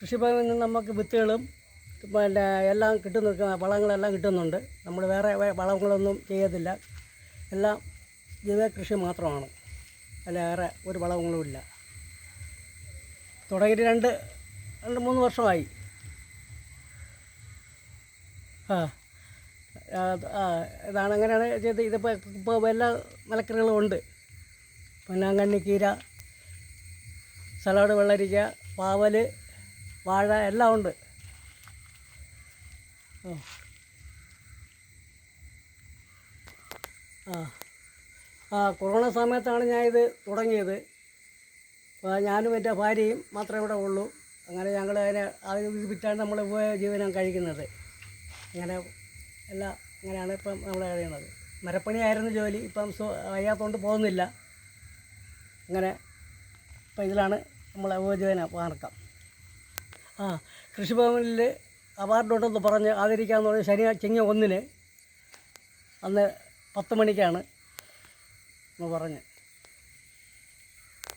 കൃഷിഭവനിൽ നിന്ന് നമുക്ക് വിത്തുകളും പിന്നെ എല്ലാം കിട്ടുന്നു വളങ്ങളെല്ലാം കിട്ടുന്നുണ്ട്. നമ്മൾ വേറെ വളങ്ങളൊന്നും ചെയ്യത്തില്ല. എല്ലാം ജൈവ കൃഷി മാത്രമാണ്. അല്ല വേറെ ഒരു വളങ്ങളുമില്ല തുടങ്ങിയിട്ട് രണ്ട് രണ്ട് മൂന്ന് വർഷമായി. ആ ഇതാണ് അങ്ങനെയാണ് ചെയ്ത്. ഇതിപ്പോൾ ഇപ്പോൾ എല്ലാ മലക്കറികളും ഉണ്ട്. പൊന്നാങ്കണ്ണിക്കീര സലാഡ് വെള്ളരിക്ക പാവൽ വാഴ എല്ലാം ഉണ്ട്. ആ. ആ. കൊറോണ സമയത്താണ് ഞാൻ ഇത് തുടങ്ങിയത് ഞാനും എന്റെ ഭാര്യയും മാത്രമേ ഇവിടെ ഉള്ളൂ. അങ്ങനെ ഞങ്ങൾ അതിനെ അത് ഇത് വിറ്റാണ് നമ്മൾ ഉപജീവനം കഴിക്കുന്നത്. അങ്ങനെ എല്ലാം അങ്ങനെയാണ് ഇപ്പം നമ്മൾ കഴിയുന്നത്. മരപ്പണിയായിരുന്നു ജോലി ഇപ്പം വയ്യാത്തതുകൊണ്ട് പോകുന്നില്ല. അങ്ങനെ ഇപ്പം ഇതിലാണ് നമ്മളെ ഉപജീവന മാർക്കം ആ കൃഷിഭവനിൽ അവാർഡുണ്ടെന്ന് പറഞ്ഞ് ആദരിക്കാമെന്ന് പറഞ്ഞ് ശനി ചിങ്ങ ഒന്നിന് അന്ന് പത്ത് മണിക്കാണ് എന്ന് പറഞ്ഞ്.